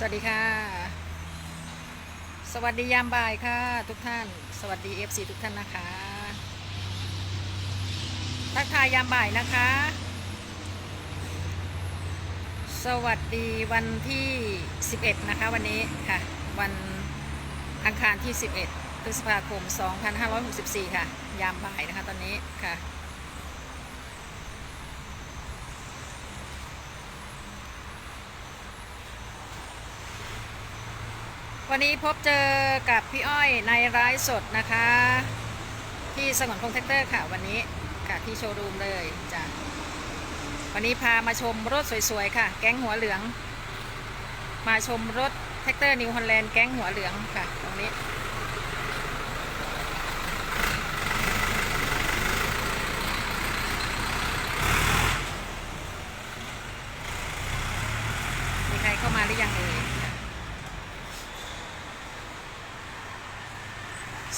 สวัสดีค่ะ สวัสดียามบ่ายค่ะ ทุกท่าน สวัสดี FC ทุกท่านนะคะ ทักทายยามบ่ายนะคะ สวัสดีวันที่ 11 นะคะ วันนี้ค่ะ วันอังคารที่ 11พฤษภาคม 2564 ค่ะ ยามบ่ายนะคะตอนนี้ค่ะ วันนี้พบเจอกับพี่อ้อยในร้ายสดนะคะ ที่สงวนคงแท็กเตอร์ค่ะวันนี้ค่ะที่โชว์รูมเลยจ้ะวันนี้พามาชมรถสวยๆค่ะ แก๊งหัวเหลือง มาชมรถแท็กเตอร์นิวฮอลแลนด์แก๊งหัวเหลืองค่ะ ตรงนี้ มีใครเข้ามาหรือยังเอ่ยค่ะ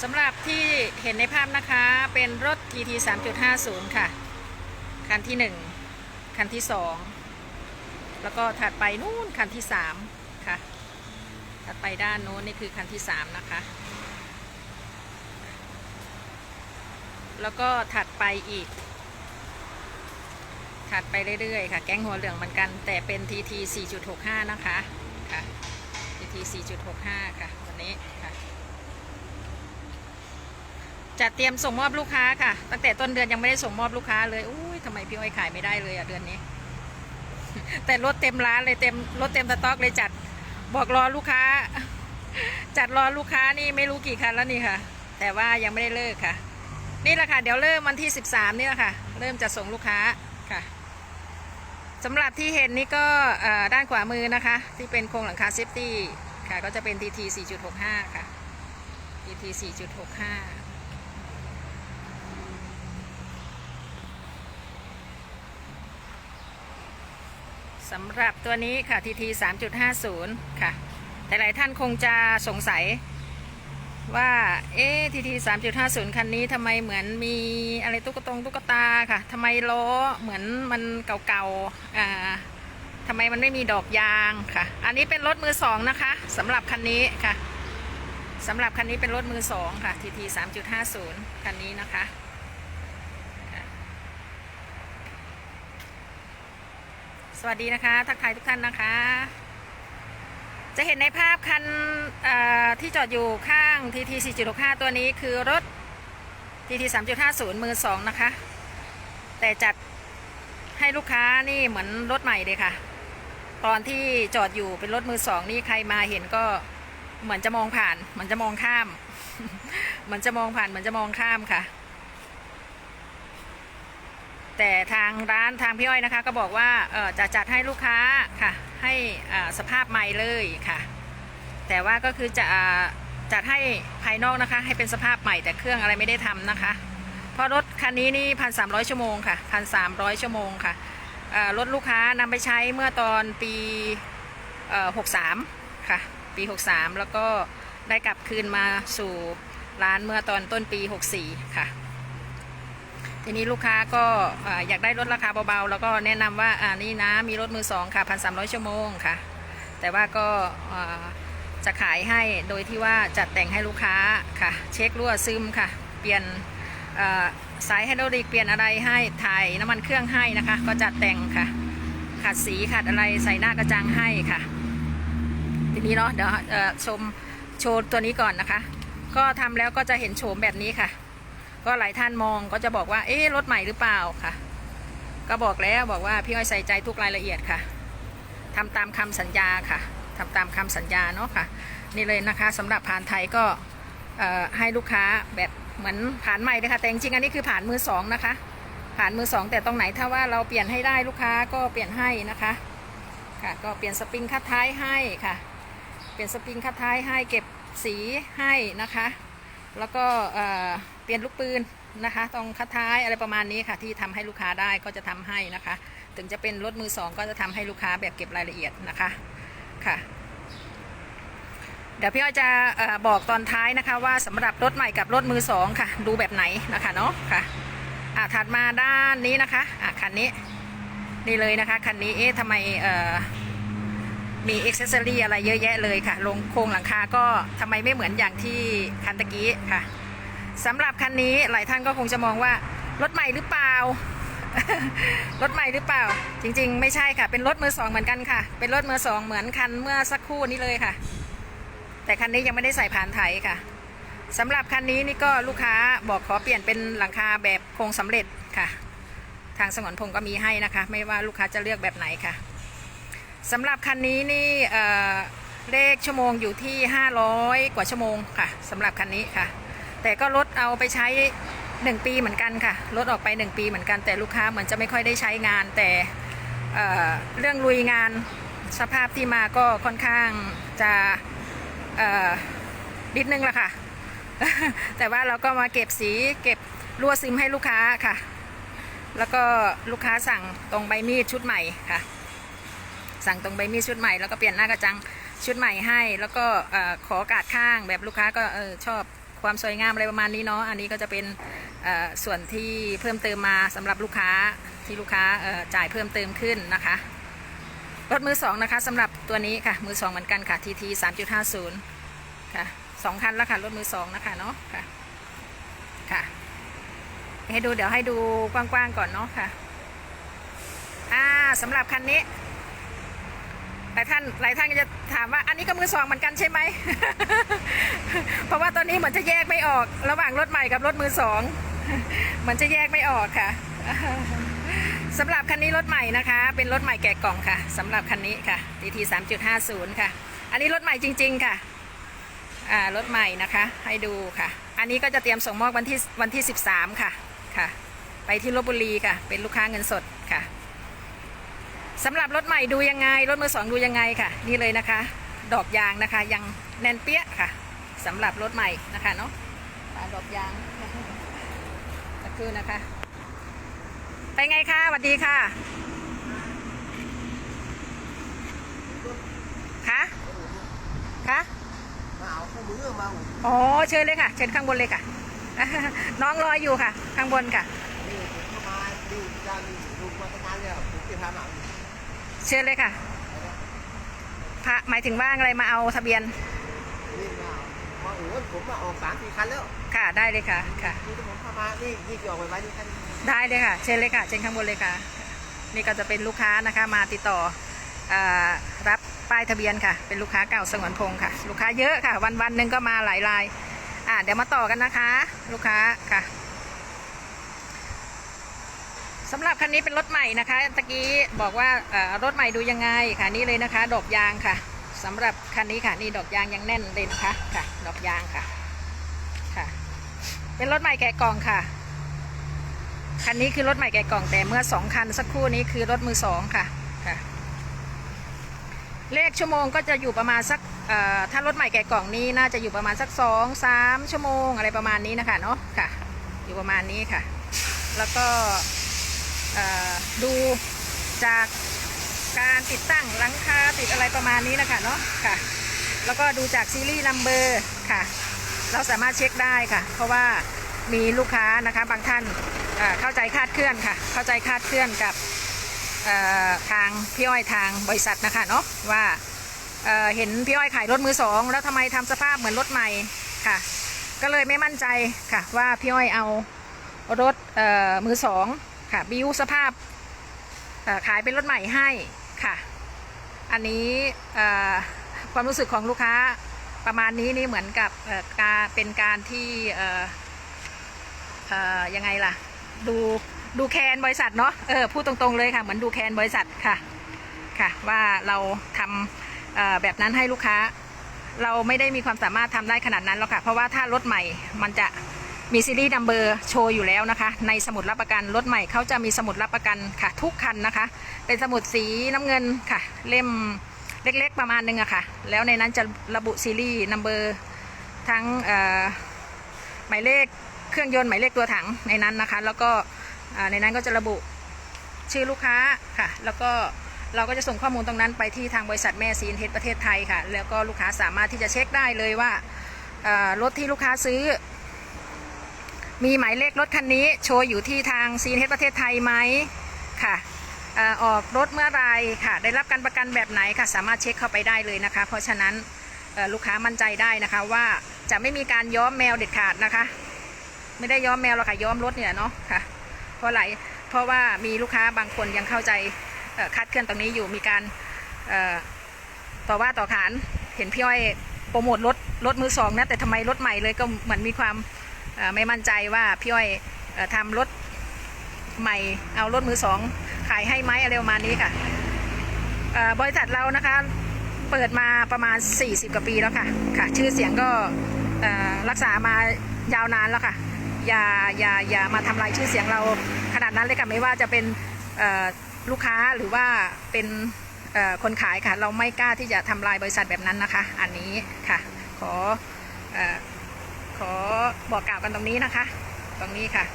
สำหรับที่เห็นในภาพนะคะเป็นรถ GT 3.50 ค่ะ คันที่ 1 คันที่ 2 แล้วก็ถัดไปนู่นคันที่ 3 ค่ะ ถัดไปด้านโน้นนี่คือคันที่ 3 นะคะ แล้วก็ถัดไปอีก ถัดไปเรื่อยๆ ค่ะ แก๊งหัวเหลืองเหมือนกัน แต่เป็น TT 4.65 นะคะ ค่ะ TT 4.65 ค่ะ วันนี้ค่ะ จะเตรียมส่งมอบลูกค้าค่ะ ตั้งแต่ต้นเดือนยังไม่ได้ส่งมอบลูกค้าเลยอุ้ยทำไมพี่อ้อยขายไม่ได้เลยอะเดือนนี้ แต่รถเต็มร้านเลยเต็มรถเต็มสต็อกเลยจัดบอกรอลูกค้า จัดรอลูกค้านี่ไม่รู้กี่คันแล้วนี่ค่ะ แต่ว่ายังไม่ได้เลิกค่ะ นี่แหละค่ะเดี๋ยวเริ่มวันที่ 13 นี่แหละค่ะ เริ่มจะส่งลูกค้าค่ะสำหรับที่เห็นนี่ก็ด้านขวามือนะคะ ที่เป็นโครงหลังคาเซฟตี้ค่ะ ก็จะเป็น TT 4.65 ค่ะ TT 4.65 สำหรับตัวนี้ค่ะ TT 3.50ค่ะแต่หลายท่านคงจะสงสัยว่า เอ๊ะ TT 3.50คันนี้ทำไมเหมือนมีอะไรตุ๊กตงตุ๊กตาค่ะทำไมล้อเหมือนมันเก่าๆอ่าทำไมมันไม่มีดอกยางค่ะ อันนี้เป็นรถมือสองนะคะสำหรับคันนี้ค่ะสำหรับคันนี้เป็นรถมือสองค่ะ TT 3.50คันนี้นะคะ สวัสดีนะคะ ทักทายทุกท่านนะคะ จะเห็นในภาพคันที่จอดอยู่ข้าง TT 4.65 ตัวนี้คือรถ TT 3.50 มือ 2 นะคะ แต่จัดให้ลูกค้านี่เหมือนรถใหม่เลยค่ะ ตอนที่จอดอยู่เป็นรถมือ 2 นี่ใครมาเห็นก็เหมือนจะมองผ่าน เหมือนจะมองข้าม เหมือนจะมองผ่าน เหมือนจะมองข้ามค่ะ แต่ทางร้านทางพี่อ้อยนะคะ ก็บอกว่าจะจัดให้ลูกค้าค่ะ ให้สภาพใหม่เลยค่ะ แต่ว่าก็คือจะจัดให้ภายนอกนะคะ ให้เป็นสภาพใหม่แต่เครื่องอะไรไม่ได้ทำนะคะ เพราะรถคันนี้นี่พันสามชั่วโมงค่ะพันสามชั่วโมงค่ะรถลูกค้านำไปใช้เมื่อตอนปีหกสามค่ะปี63แล้วก็ได้กลับคืนมาสู่ร้านเมื่อตอนต้นปี64ค่ะ ทีนี้ลูกค้าก็อยากได้รถราคาเบาๆ แล้วก็แนะนำว่าอ่านี่นะมีรถมือสองค่ะพันสามชั่วโมงค่ะ แต่ว่าก็จะขายให้โดยที่ว่าจัดแต่งให้ลูกค้าค่ะ เช็ครั่วซึมค่ะ เปลี่ยนสายไฮดรอลิกเปลี่ยนอะไรให้ถ่ายน้ำมันเครื่องให้นะคะ ก็จัดแต่งค่ะ ขัดสีขัดอะไรใส่หน้ากระจังให้ค่ะ ทีนี้เนาะเดี๋ยวชมโชว์ตัวนี้ก่อนนะคะ ก็ทำแล้วก็จะเห็นโฉมแบบนี้ค่ะ ก็หลายท่านมองก็จะบอกว่าเอ๊ะรถใหม่หรือเปล่าค่ะ ก็บอกแล้วบอกว่าพี่อ้อยใส่ใจทุกรายละเอียดค่ะทำตามคำสัญญาค่ะทำตามคำสัญญาเนาะค่ะ นี่เลยนะคะสำหรับผ่านไทยก็ให้ลูกค้าแบบเหมือนผ่านใหม่เลยค่ะแต่จริงๆอันนี้คือผ่านมือสองนะคะ ผ่านมือสองแต่ตรงไหนถ้าว่าเราเปลี่ยนให้ได้ลูกค้าก็เปลี่ยนให้นะคะค่ะก็เปลี่ยนสปริงคัดท้ายให้ค่ะ เปลี่ยนสปริงคัดท้ายให้เก็บสีให้นะคะ แล้วก็ ปลี่ยนลูกปืนนะคะตรงคัดท้ายอะไรประมาณนี้ค่ะ ที่ทำให้ลูกค้าได้ก็จะทำให้นะคะ ถึงจะเป็นรถมือสองก็จะทำให้ลูกค้าแบบเก็บรายละเอียดนะคะค่ะ เดี๋ยวพี่อ้อยจะออบอกตอนท้ายนะคะ ว่าสำหรับรถใหม่กับรถมือสองค่ะ ดูแบบไหนนะคะเนาะค่ะอ่าถัดมาด้านนี้นะคะอ่าคันนี้นี่เลยนะคะคันนี้เอ๊ะทำไมเอ่อมีอ็อกเซอรี่อะไรเยอะแยะเลยค่ะลงโครงหลังคาก็ทำไมไม่เหมือนอย่างที่คันตะกี้ค่ะ สำหรับคันนี้หลายท่านก็คงจะมองว่ารถใหม่หรือเปล่า รถใหม่หรือเปล่า จริง ๆ ไม่ใช่ค่ะ เป็นรถมือสองเหมือนกันค่ะ เป็นรถมือสองเหมือนคันเมื่อสักครู่นี้เลยค่ะ แต่คันนี้ยังไม่ได้ใส่ผ่านไถค่ะสำหรับคันนี้นี่ก็ลูกค้าบอกขอเปลี่ยนเป็นหลังคาแบบโครงสำเร็จค่ะ ทางสงวนพงศ์ก็มีให้นะคะ ไม่ว่าลูกค้าจะเลือกแบบไหนค่ะสำหรับคันนี้นี่เเลขชั่วโมงอยู่ที่ 500 กว่าชั่วโมงค่ะสำหรับคันนี้ค่ะ แต่ก็ลดเอาไปใช้ 1 ปีเหมือนกันค่ะลดออกไป 1 ปีเหมือนกัน แต่ลูกค้าเหมือนจะไม่ค่อยได้ใช้งาน แต่เเรื่องลุยงานสภาพที่มาก็ค่อนข้างจะนิดนึงละค่ะ แต่ว่าเราก็มาเก็บสีเก็บรั่วซึมให้ลูกค้าค่ะ แล้วก็ลูกค้าสั่งตรงใบมีดชุดใหม่ค่ะ สั่งตรงใบมีดชุดใหม่แล้วก็เปลี่ยนหน้ากระจังชุดใหม่ให้ แล้วก็อขอกาดข้างแบบลูกค้าก็เออชอบ ความสวยงามอะไรประมาณนี้เนาะอันนี้ก็จะเป็นส่วนที่เพิ่มเติมมาสำหรับลูกค้าที่ลูกค้าจ่ายเพิ่มเติมขึ้นนะคะรถมือสองนะคะสำหรับตัวนี้ค่ะมือสองเหมือนกันค่ะ TT 3.50ค่ะสองคันแล้วค่ะรถมือสองนะคะเนาะค่ะค่ะให้ดูเดี๋ยวให้ดูกว้างๆก่อนเนาะค่ะอ่าสำหรับคันนี้ หลายท่านหลายท่านก็จะถามว่าอันนี้ก็มือสองเหมือนกันใช่ไหม เพราะว่าตอนนี้เหมือนจะแยกไม่ออก ระหว่างรถใหม่กับรถมือสองเหมือนจะแยกไม่ออกค่ะสำหรับคันนี้รถใหม่นะคะ เป็นรถใหม่แกะกล่องค่ะสำหรับคันนี้ค่ะ DT 3.50 ค่ะ อันนี้รถใหม่จริง ๆ ค่ะอ่ารถใหม่นะคะ ให้ดูค่ะ อันนี้ก็จะเตรียมส่งมอบวันที่วันที่ 13 ค่ะค่ะ ไปที่ลบบุรีค่ะ เป็นลูกค้าเงินสดค่ะ สำหรับรถใหม่ดูยังไง รถมือสองดูยังไงค่ะ นี่เลยนะคะ ดอกยางนะคะยังแน่นเปี้ยค่ะสำหรับรถใหม่นะคะเนาะอ่าดอกยางสักครู่นะคะ ไปไงคะสวัสดีค่ะคะคะมาเอาข้อมือมาอ๋อเชิญเลยค่ะ เชิญข้างบนเลยค่ะ น้องรออยู่ค่ะ ข้างบนค่ะ เชิญเลยค่ะพระหมายถึงว่าอะไรมาเอาทะเบียนนี่มาเอามาโอ้ยผมมาออกสามสี่คันแล้ว ค่ะได้เลยค่ะ ค่ะนี่ที่ผมเข้ามานี่ยี่สิบออกไปไว้นี่คันได้เลยค่ะ เชิญเลยค่ะ เชิญข้างบนเลยค่ะ นี่ก็จะเป็นลูกค้านะคะ มาติดต่อเออรับป้ายทะเบียนค่ะ เป็นลูกค้าเก่าสงวนพงศ์ค่ะ ลูกค้าเยอะค่ะ วันวันๆหนึ่งก็มาหลายราย อ่าเดี๋ยวมาต่อกันนะคะ ลูกค้าค่ะ สำหรับคันนี้เป็นรถใหม่นะคะตะกี้บอกว่ารถใหม่ดูยังไงค่ะนี่เลยนะคะ ดอกยางค่ะสำหรับคันนี้ค่ะนี่ดอกยางยังแน่นเลยนะคะค่ะ ดอกยางค่ะค่ะ เป็นรถใหม่แกะกล่องค่ะคันนี้คือรถใหม่แกะกล่องแต่เมื่อสองคันสักครู่นี้คือรถมือสองค่ะค่ะ เลขชั่วโมงก็จะอยู่ประมาณสักถ้ารถใหม่แกะกล่องนี้น่าจะอยู่ประมาณสักสองสามชั่วโมงอะไรประมาณนี้นะคะเนาะค่ะ อยู่ประมาณนี้ค่ะ แล้วก็ ดูจากการติดตั้งหลังคาติดอะไรประมาณนี้นะคะเนาะค่ะ แล้วก็ดูจากซีรีส์นัมเบอร์ค่ะ เราสามารถเช็คได้ค่ะ เพราะว่ามีลูกค้านะคะบางท่านเเข้าใจคาดเคลื่อนค่ะ เข้าใจคาดเคลื่อนกับทางพี่อ้อยทางบริษัทนะคะเนาะว่าเเห็นพี่อ้อยขายรถมือสองแล้วทำไมทำสภาพเหมือนรถใหม่ค่ะ ก็เลยไม่มั่นใจค่ะว่าพี่อ้อยเอารถมือสอง ค่ะบิวสภาพขายเป็นรถใหม่ให้ค่ะ อันนี้ความรู้สึกของลูกค้าประมาณนี้นี่เหมือนกับการเป็นการที่ยังไงล่ะ ดูดูแคนบริษัทเนาะเออพูดตรงๆเลยค่ะ เหมือนดูแคนบริษัทค่ะค่ะว่าเราทำแบบนั้นให้ลูกค้า เราไม่ได้มีความสามารถทำได้ขนาดนั้นหรอกค่ะ เพราะว่าถ้ารถใหม่มันจะ มีซีรีส์นัมเบอร์โชว์อยู่แล้วนะคะ ในสมุดรับประกันรถใหม่เขาจะมีสมุดรับประกันค่ะ ทุกคันนะคะ เป็นสมุดสีน้ำเงินค่ะ เล่มเล็กๆประมาณนึงอะค่ะ แล้วในนั้นจะระบุซีรีส์นัมเบอร์ทั้งหมายเลขเครื่องยนต์หมายเลขตัวถังในนั้นนะคะ แล้วก็ในนั้นก็จะระบุชื่อลูกค้าค่ะ แล้วก็เราก็จะส่งข้อมูลตรงนั้นไปที่ทางบริษัทแม่ซีนเทสประเทศไทยค่ะ แล้วก็ลูกค้าสามารถที่จะเช็คได้เลยว่ารถที่ลูกค้าซื้อ มีหมายเลขรถคันนี้โชว์อยู่ที่ทางซีนเทสประเทศไทยไหมค่ะออกรถเมื่อไรค่ะ ได้รับการประกันแบบไหนค่ะ สามารถเช็คเข้าไปได้เลยนะคะ เพราะฉะนั้นลูกค้ามั่นใจได้นะคะว่าจะไม่มีการย้อมแมวเด็ดขาดนะคะ ไม่ได้ย้อมแมวหรอกค่ะย้อมรถเนี่ยเนาะค่ะ เพราะอะไรเพราะว่ามีลูกค้าบางคนยังเข้าใจคาดเคลื่อนตรงนี้อยู่มีการต่อว่าต่อขานเห็นพี่อ้อยโปรโมทรถรถมือสองนะแต่ทำไมรถใหม่เลยก็เหมือนมีความ ไม่มั่นใจว่าพี่อ้อยทำรถใหม่เอารถมือสองขายให้ไหมอะไรประมาณนี้ค่ะบริษัทเรานะคะเปิดมาประมาณ 40 กว่าปีแล้วค่ะค่ะ ชื่อเสียงก็รักษามายาวนานแล้วค่ะ อย่าอย่าอย่ามาทำลายชื่อเสียงเราขนาดนั้นเลยค่ะไม่ว่าจะเป็นลูกค้าหรือว่าเป็นคนขายค่ะ เราไม่กล้าที่จะทำลายบริษัทแบบนั้นนะคะ อันนี้ค่ะ ขอ ขอบอกกล่าวกันตรงนี้นะคะ ตรงนี้ค่ะ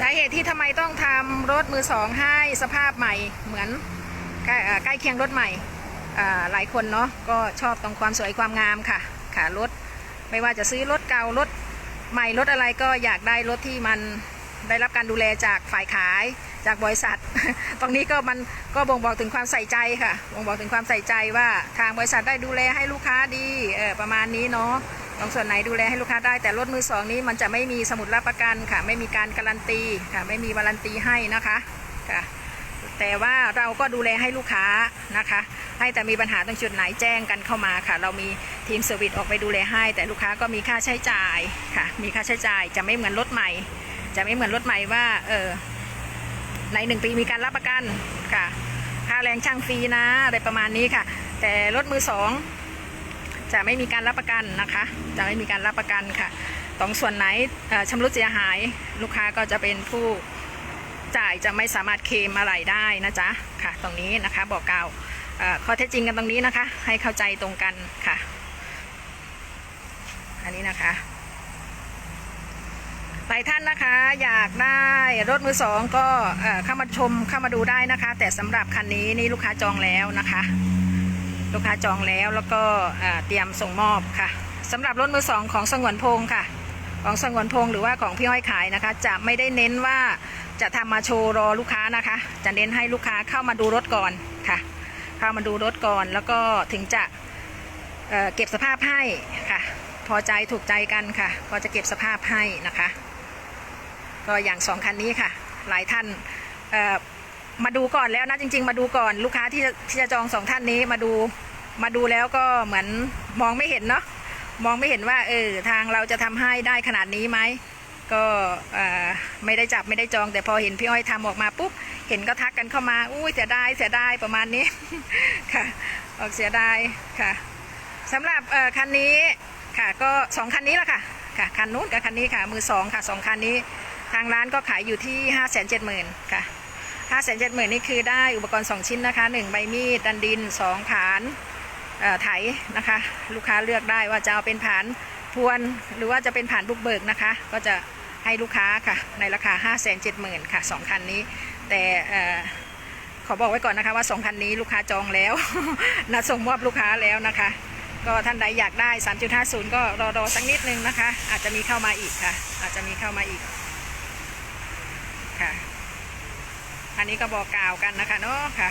สาเหตุที่ทำไมต้องทำรถมือสองให้สภาพใหม่เหมือนใกล้เอ่อใกล้เคียงรถใหม่หลายคนเนาะก็ชอบตรงความสวยความงามค่ะค่ะรถไม่ว่าจะซื้อรถเก่ารถใหม่รถอะไรก็อยากได้รถที่มันได้รับการดูแลจากฝ่ายขายจากบริษัท ตรงนี้ก็มันก็บ่งบอกถึงความใส่ใจค่ะ บ่งบอกถึงความใส่ใจว่าทางบริษัทได้ดูแลให้ลูกค้าดีเออประมาณนี้เนาะ ตรงส่วนไหนดูแลให้ลูกค้าได้แต่รถมือสองนี้มันจะไม่มีสมุดรับประกันค่ะ ไม่มีการการันตีค่ะไม่มีวารันตีให้นะคะค่ะแต่ว่าเราก็ดูแลให้ลูกค้านะคะ ให้แต่มีปัญหาตรงจุดไหนแจ้งกันเข้ามาค่ะ เรามีทีมเซอร์วิสออกไปดูแลให้ แต่ลูกค้าก็มีค่าใช้จ่ายค่ะ มีค่าใช้จ่ายจะไม่เหมือนรถใหม่ จะไม่เหมือนรถใหม่ว่าเออในหนึ่งปีมีการรับประกันค่ะ ค่าแรงช่างฟรีนะอะไรประมาณนี้ค่ะ แต่รถมือสอง จะไม่มีการรับประกันนะคะ จะไม่มีการรับประกันค่ะตรงส่วนไหนเอ่อชำรุดเสียหายลูกค้าก็จะเป็นผู้จ่ายจะไม่สามารถเคลมอะไรได้นะจ๊ะค่ะ ตรงนี้นะคะบอกกล่าวข้อเท็จจริงกันตรงนี้นะคะ ให้เข้าใจตรงกันค่ะ อันนี้นะคะหลายท่านนะคะอยากได้รถมือสองก็เข้ามาชมเข้ามาดูได้นะคะ แต่สำหรับคันนี้นี่ลูกค้าจองแล้วนะคะ ลูกค้าจองแล้วแล้วก็เตรียมส่งมอบค่ะสำหรับรถมือสองของสงวนพงษ์ค่ะ ของสงวนพงษ์หรือว่าของพี่อ้อยขายนะคะ จะไม่ได้เน้นว่าจะทำมาโชว์รอลูกค้านะคะ จะเน้นให้ลูกค้าเข้ามาดูรถก่อนค่ะ เข้ามาดูรถก่อนแล้วก็ถึงจะเเก็บสภาพให้ค่ะ พอใจถูกใจกันค่ะ ก็จะเก็บสภาพให้นะคะ ก็อย่างสองคันนี้ค่ะ หลายท่านเอ่อ มาดูก่อนแล้วนะจริง ๆ มาดูก่อนลูกค้าที่จะที่จะจองสองท่านนี้มาดูมาดูแล้วก็เหมือนมองไม่เห็นเนาะมองไม่เห็นว่าเออทางเราจะทำให้ได้ขนาดนี้ไหมก็เอ่อไม่ได้จับไม่ได้จอง แต่พอเห็นพี่อ้อยทำออกมาปุ๊บเห็นก็ทักกันเข้ามาอุ้ยเสียดายเสียดายประมาณนี้ค่ะออกเสียดายค่ะสำหรับเอ่อคันนี้ค่ะก็สองคันนี้ละค่ะค่ะคันนู้นกับคันนี้ค่ะมือสองค่ะสองคันนี้ทางร้านก็ขายอยู่ที่5 7 0 0 0 0ค่ะ 5 7 0 0 0 0นี่คือได้อุปกรณ์ 2 ชิ้นนะคะ 1 ใบมีด ดันดิน 2 ผานไถนะคะ ลูกค้าเลือกได้ว่าจะเอาเป็นผานพวน หรือว่าจะเป็นผานบุกเบิกนะคะ ก็จะให้ลูกค้าค่ะ ในราคา 5 7 0 0 0 0ค่ะ2คันนี้ แต่ขอบอกไว้ก่อนนะคะว่า2คันนี้ลูกค้าจองแล้วนัดส่งมอบลูกค้าแล้วนะคะ ก็ท่านใดอยากได้ 3.50 ก็รอรอสักนิดนึงนะคะ อาจจะมีเข้ามาอีกค่ะ อาจจะมีเข้ามาอีกค่ะ อันนี้ก็บอกกล่าวกันนะคะเนาะค่ะ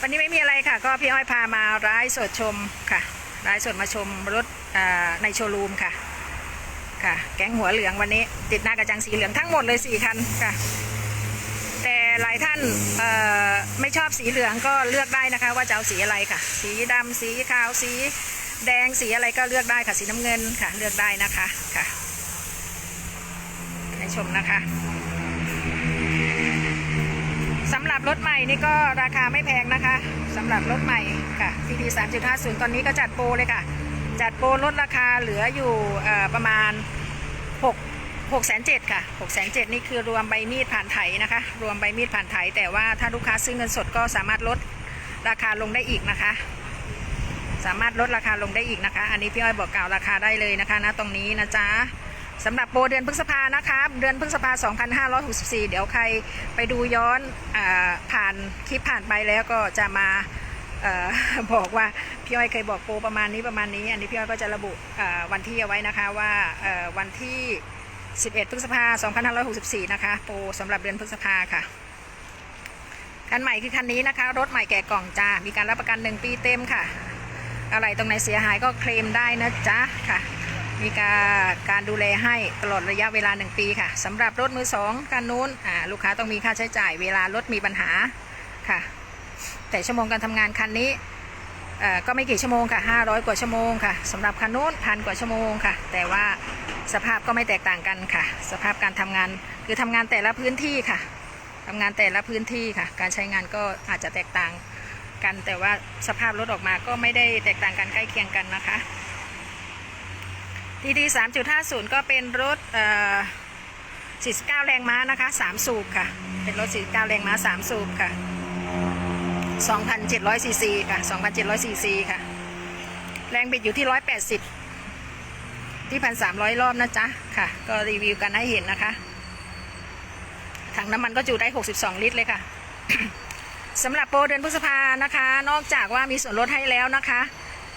วันนี้ไม่มีอะไรค่ะ ก็พี่อ้อยพามาร้ายสดชมค่ะร้ายสดมาชมรถในโชว์รูมค่ะค่ะ แก๊งหัวเหลืองวันนี้ ติดหน้ากระจังสีเหลืองทั้งหมดเลยสี่คันค่ะ แต่หลายท่านไม่ชอบสีเหลืองก็เลือกได้นะคะ ว่าจะเอาสีอะไรค่ะ สีดำสีขาวสีแดงสีอะไรก็เลือกได้ค่ะสีน้ำเงินค่ะ เลือกได้นะคะค่ะให้ชมนะคะ สำหรับรถใหม่นี่ก็ราคาไม่แพงนะคะสำหรับรถใหม่ค่ะ CT 3.50 ตอนนี้ก็จัดโปรเลยค่ะ จัดโปรลดราคาเหลืออยู่ประมาณ 6 6 7 0 0ค่ะ6 7 0 0นี่คือรวมใบมีดผ่านไถนะคะ รวมใบมีดผ่านไถ แต่ว่าถ้าลูกค้าซื้อเงินสดก็สามารถลดราคาลงได้อีกนะคะ สามารถลดราคาลงได้อีกนะคะ อันนี้พี่อ้อยบอกกล่าวราคาได้เลยนะคะนะตรงนี้นะจ๊ะ สำหรับโปรเดือนพฤษภานะคะเดือนพฤษภา 2564 เดี๋ยวใครไปดูย้อนอผ่านคลิปผ่านไปแล้วก็จะมาอบอกว่าพี่อ้อยเคยบอกโปรประมาณนี้ประมาณนี้ อันนี้พี่อ้อยก็จะระบุวันที่เอาไว้นะคะว่าวันที่ 11 พฤษภา 2564 นะคะโปรสำหรับเดือนพฤษภาค่ะคันใหม่คือคันนี้นะคะ รถใหม่แก่กล่องจ้า มีการรับประกัน 1 ปีเต็มค่ะ อะไรตรงไหนเสียหายก็เคลมได้นะจ๊ะค่ะ มีการการดูแลให้ตลอดระยะเวลา 1 ปีค่ะสำหรับรถมือสองคันนู้นลูกค้าต้องมีค่าใช้จ่ายเวลารถมีปัญหาค่ะ แต่ชั่วโมงการทำงานคันนี้ก็ไม่กี่ชั่วโมงค่ะ 500 กว่าชั่วโมงค่ะสำหรับคันนู้นพันกว่าชั่วโมงค่ะ แต่ว่าสภาพก็ไม่แตกต่างกันค่ะ สภาพการทำงานคือทำงานแต่ละพื้นที่ค่ะทำงานแต่ละพื้นที่ค่ะ การใช้งานก็อาจจะแตกต่างกัน แต่ว่าสภาพรถออกมาก็ไม่ได้แตกต่างกันใกล้เคียงกันนะคะ ทีดี3.50ก็เป็นรถเอ่อ49แรงม้านะคะ3สูบค่ะ เป็นรถ49แรงม้า3สูบค่ะ2,700ซีซีค่ะ2,700ซีซีค่ะ แรงบิดอยู่ที่180ที่1,300รอบนะจ๊ะค่ะ ก็รีวิวกันให้เห็นนะคะถังน้ำมันก็จุได้ 62 ลิตรเลยค่ะสำหรับโปรเดือนพฤษภานะคะ นอกจากว่ามีส่วนลดให้แล้วนะคะ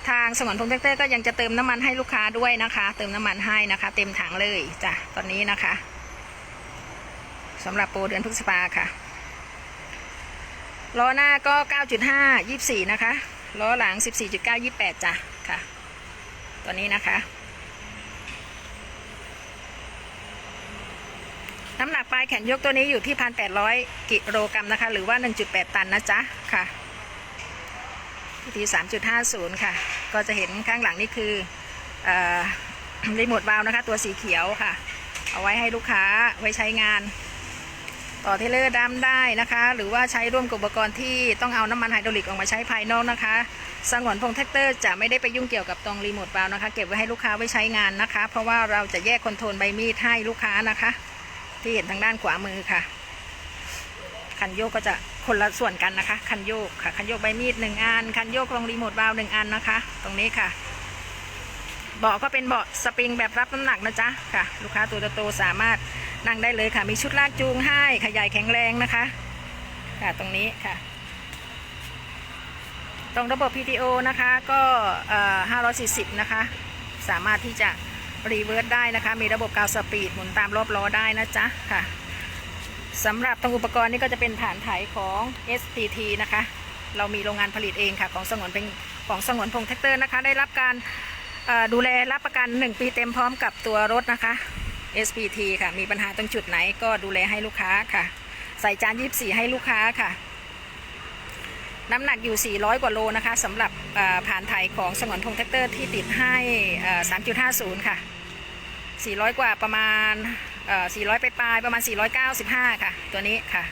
ทางสมรพงษ์แท็กเตอร์ก็ยังจะเติมน้ำมันให้ลูกค้าด้วยนะคะ เติมน้ำมันให้นะคะ เต็มถังเลยจ้ะตอนนี้นะคะสำหรับโปรเดือนพฤษภาค่ะล้อหน้าก็ 9.5 24 นะคะล้อหลัง 14.9 28 จ้ะค่ะ ตัวนี้นะคะ น้ำหนักปลายแขนยกตัวนี้อยู่ที่ 1,800 กิโลกรัมนะคะ หรือว่า 1.8 ตันนะจ๊ะ ค่ะ ที 3.50 ค่ะ ก็จะเห็นข้างหลังนี่คืออรีโมทวาล์วนะคะ ตัวสีเขียวค่ะ เอาไว้ให้ลูกค้าไว้ใช้งาน ต่อเทเลอร์ดำได้นะคะ หรือว่าใช้ร่วมกับอุปกรณ์ที่ต้องเอาน้ำมันไฮดรอลิกออกมาใช้ภายนอกนะคะสงวนพงแท็กเตอร์จะไม่ได้ไปยุ่งเกี่ยวกับตรงรีโมทวาล์วนะคะ เก็บไว้ให้ลูกค้าไว้ใช้งานนะคะ เพราะว่าเราจะแยกคอนโทรลใบมีดให้ลูกค้านะคะ ที่เห็นทางด้านขวามือค่ะ คันโยกก็จะ คนละส่วนกันนะคะ คันโยกค่ะ คันโยกใบมีดหนึ่งอัน คันโยกลงรีโมทวาล์วหนึ่งอันนะคะ ตรงนี้ค่ะ เบาะก็เป็นเบาะสปริงแบบรับน้ำหนักนะจ๊ะค่ะ ลูกค้าตัวโตสามารถนั่งได้เลยค่ะ มีชุดลากจูงให้ขยายแข็งแรงนะคะ ค่ะตรงนี้ค่ะ ตรงระบบ PTO นะคะก็540 นะคะ สามารถที่จะรีเวิร์สได้นะคะ มีระบบกาวสปีดหมุนตามรอบล้อได้นะจ๊ะค่ะ สำหรับตรงอุปกรณ์นี่ก็จะเป็นฐานไถของ SPT นะคะ เรามีโรงงานผลิตเองค่ะ ของสงวนเป็นของสงวนพงแท็กเตอร์นะคะ ได้รับการดูแลรับประกัน 1 ปีเต็มพร้อมกับตัวรถนะคะ SPT ค่ะ มีปัญหาตรงจุดไหนก็ดูแลให้ลูกค้าค่ะ ใส่จาน24ให้ลูกค้าค่ะ น้ำหนักอยู่ 400 กว่าโลนะคะสำหรับเอ่อผ่านไถของสงวนพงแท็กเตอร์ที่ติดให้ 3.50 ค่ะ 400 กว่าประมาณ 400 ไปปลายประมาณ 495 ค่ะ ตัวนี้ค่ะ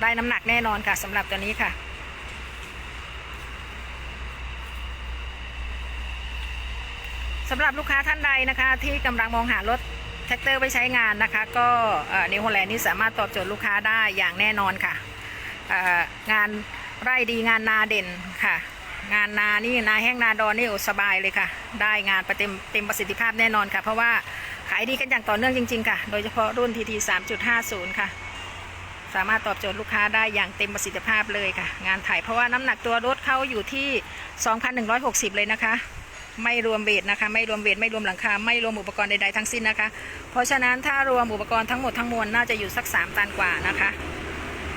ได้น้ำหนักแน่นอนค่ะสำหรับตัวนี้ค่ะ สำหรับลูกค้าท่านใดนะคะ ที่กำลังมองหารถแท็กเตอร์ไปใช้งานนะคะ ก็นิวโฮแลนด์นี่สามารถตอบโจทย์ลูกค้าได้อย่างแน่นอนค่ะ งานไร่ดีงานนาเด่นค่ะ งานนานี่นาแห้งนาดอนนี่สบายเลยค่ะ ได้งานประเต็มเต็มประสิทธิภาพแน่นอนค่ะ เพราะว่า ขายดีกันอย่างต่อเนื่องจริง ๆ ค่ะ โดยเฉพาะรุ่น TT 3.50ค่ะ สามารถตอบโจทย์ลูกค้าได้อย่างเต็มประสิทธิภาพเลยค่ะ งานถ่ายเพราะว่าน้ำหนักตัวรถเขาอยู่ที่2,160เลยนะคะ ไม่รวมเบสนะคะ ไม่รวมเบสไม่รวมหลังคา ไม่รวมอุปกรณ์ใดๆทั้งสิ้นนะคะ เพราะฉะนั้นถ้ารวมอุปกรณ์ทั้งหมดทั้งมวลน่าจะอยู่สัก3ตันกว่านะคะ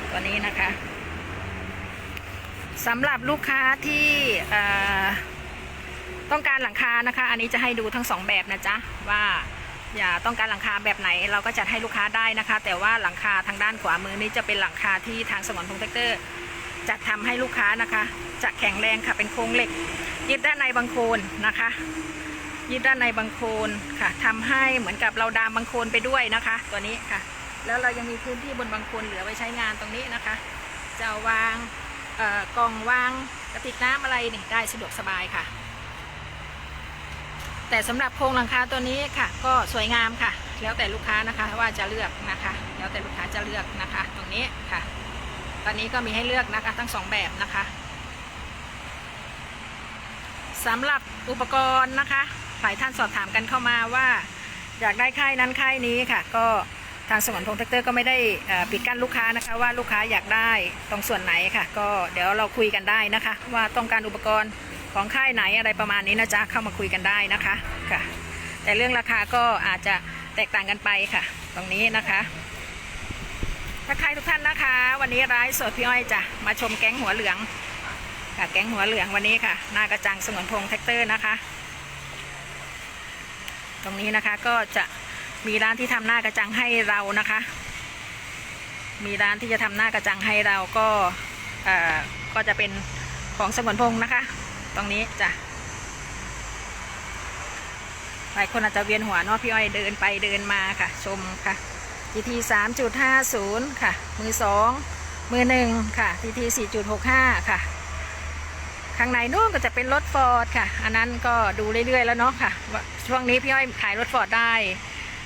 ตัวนี้นะคะสำหรับลูกค้าที่ต้องการหลังคานะคะ อันนี้จะให้ดูทั้งสองแบบนะจ๊ะว่า อย่าต้องการหลังคาแบบไหนเราก็จัดให้ลูกค้าได้นะคะ แต่ว่าหลังคาทางด้านขวามือนี้จะเป็นหลังคาที่ทางสมรพงษ์แท็กเตอร์จัดทำให้ลูกค้านะคะ จะแข็งแรงค่ะเป็นโครงเหล็ก ยึดด้านในบังโคนนะคะ ยึดด้านในบังโคนค่ะทำให้เหมือนกับเราดามบังโคนไปด้วยนะคะ ตัวนี้ค่ะ แล้วเรายังมีพื้นที่บนบังโคนเหลือไว้ใช้งานตรงนี้นะคะ จะวางกล่องวางกระติกน้ำอะไรนี่ได้สะดวกสบายค่ะ แต่สำหรับโครงหลังคาตัวนี้ค่ะ ก็สวยงามค่ะ แล้วแต่ลูกค้านะคะว่าจะเลือกนะคะ แล้วแต่ลูกค้าจะเลือกนะคะ ตรงนี้ค่ะ ตอนนี้ก็มีให้เลือกนะคะ ทั้งสองแบบนะคะสำหรับอุปกรณ์นะคะหลายท่านสอบถามกันเข้ามาว่า อยากได้ค่ายนั้นค่ายนี้ค่ะ ก็ทางสมรพงษ์แท็กเตอร์ก็ไม่ได้ปิดกั้นลูกค้านะคะ ว่าลูกค้าอยากได้ตรงส่วนไหนค่ะ ก็เดี๋ยวเราคุยกันได้นะคะ ว่าต้องการอุปกรณ์ ของค่ายไหนอะไรประมาณนี้นะจ๊ะเข้ามาคุยกันได้นะคะค่ะ แต่เรื่องราคาก็อาจจะแตกต่างกันไปค่ะ ตรงนี้นะคะทักทายทุกท่านนะคะ วันนี้ร้ายสดพี่อ้อยจ้ะมาชมแก๊งหัวเหลืองค่ะแก๊งหัวเหลืองวันนี้ค่ะหน้ากระจังสงวนพงแท็กเตอร์นะคะ ตรงนี้นะคะก็จะมีร้านที่ทำหน้ากระจังให้เรานะคะ มีร้านที่จะทำหน้ากระจังให้เราก็เอ่อก็จะเป็นของสงวนพงนะคะ ตรงนี้จ้ะหลายคนอาจจะเวียนหัวเนาะพี่อ้อยเดินไปเดินมาค่ะ ชมค่ะ GT 3.50ค่ะ มือสองมือหนึ่งค่ะ GT 4.65ค่ะ ข้างในนู่นก็จะเป็นรถฟอร์ดค่ะ อันนั้นก็ดูเรื่อยๆแล้วเนาะค่ะช่วงนี้พี่อ้อยขายรถฟอร์ดได้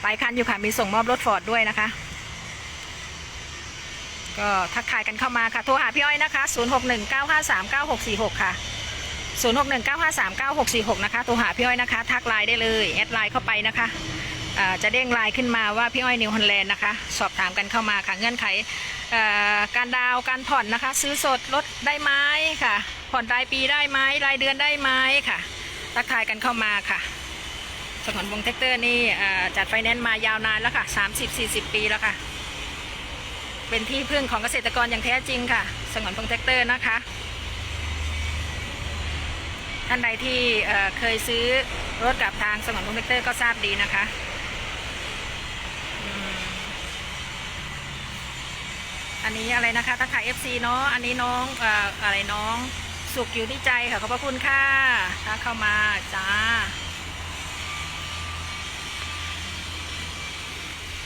หลายคันอยู่ค่ะมีส่งมอบรถฟอร์ดด้วยนะคะ ก็ทักทายกันเข้ามาค่ะ โทรหาพี่อ้อยนะคะ 0619539646 ค่ะ 0619539646 นะคะ โทรหาพี่อ้อยนะคะ ทักไลน์ได้เลย แอดไลน์เข้าไปนะคะจะเด้งไลน์ขึ้นมาว่าพี่อ้อยนิวฮอลแลนด์นะคะ สอบถามกันเข้ามาค่ะ เงื่อนไขการดาวการผ่อนนะคะ ซื้อสดลดได้ไหมค่ะ ผ่อนรายปีได้ไหมรายเดือนได้ไหมค่ะ ทักทายกันเข้ามาค่ะสมนวงศ์แท็กเตอร์นี่จัดไฟแนนซ์มายาวนานแล้วค่ะ 30-40 ปีแล้วค่ะ เป็นที่พึ่งของเกษตรกรอย่างแท้จริงค่ะสงวนพงษ์แท็กเตอร์นะคะ ท่านใดที่เคยซื้อรถกับทางสงวนพงษ์แท็กเตอร์ก็ทราบดีนะคะอันนี้อะไรนะคะทักทาย FC เนาะอันนี้น้องออะไรน้องสุขอยู่ที่ใจค่ะขอบพระคุณค่ะถ้าเข้ามาจ้า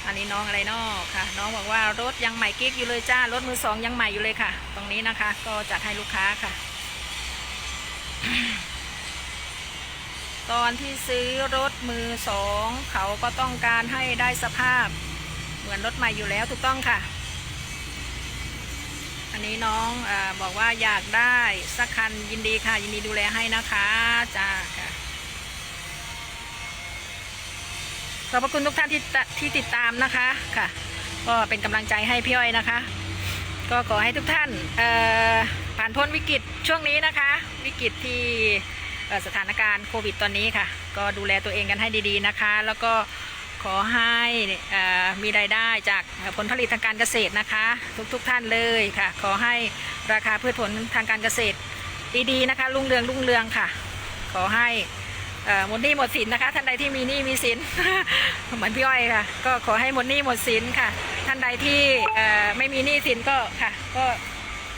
อันนี้น้องอะไรนอค่ะ น้องบอกว่ารถยังใหม่กิ๊กอยู่เลยจ้ารถมือสองยังใหม่อยู่เลยค่ะ ตรงนี้นะคะ ก็จัดให้ลูกค้าค่ะ ตอนที่ซื้อรถมือสองเขาก็ต้องการให้ได้สภาพ เหมือนรถใหม่อยู่แล้วถูกต้องค่ะ อันนี้น้องอบอกว่าอยากได้สักคันยินดีค่ะ ยินดีดูแลให้นะคะจ้าค่ะขอบพระคุณทุกท่านที่ตที่ติดตามนะคะค่ะ ก็เป็นกำลังใจให้พี่อ้อยนะคะ ก็ขอให้ทุกท่านผ่านพ้นวิกฤตช่วงนี้นะคะ วิกฤตที่ สถานการณ์โควิดตอนนี้ค่ะ ก็ดูแลตัวเองกันให้ดีๆนะคะ แล้วก็ขอให้มีรายได้จากผลผลิตทางการเกษตรนะคะ ทุกๆท่านเลยค่ะ ขอให้ราคาพืชผลทางการเกษตรดีๆนะคะรุ่งเรืองรุ่งเรืองค่ะ ขอให้หมดหนี้หมดสินนะคะ ท่านใดที่มีหนี้มีสินเหมือนพี่อ้อยค่ะ ก็ขอให้หมดหนี้หมดสินค่ะ ท่านใดที่ไม่มีหนี้สินก็ค่ะ ก็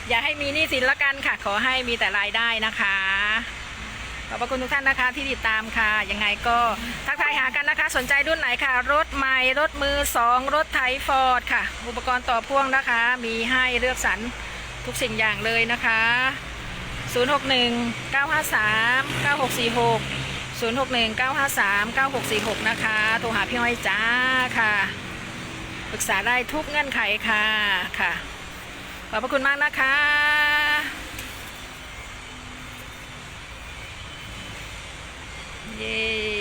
อย่าให้มีหนี้สินละกันค่ะ ขอให้มีแต่รายได้นะคะ ขอบพระคุณทุกท่านนะคะที่ติดตามค่ะ ยังไงก็ทักทายหากันนะคะ สนใจรุ่นไหนค่ะ รถใหม่ รถมือสองรถไถฟอร์ดค่ะ อุปกรณ์ต่อพ่วงนะคะ มีให้เลือกสรรทุกสิ่งอย่างเลยนะคะ 061 953 9646 061 953 9646 นะคะ โทรหาพี่อ้อยจ้าค่ะปรึกษาได้ทุกเงื่อนไขค่ะค่ะ ขอบพระคุณมากนะคะ Yay!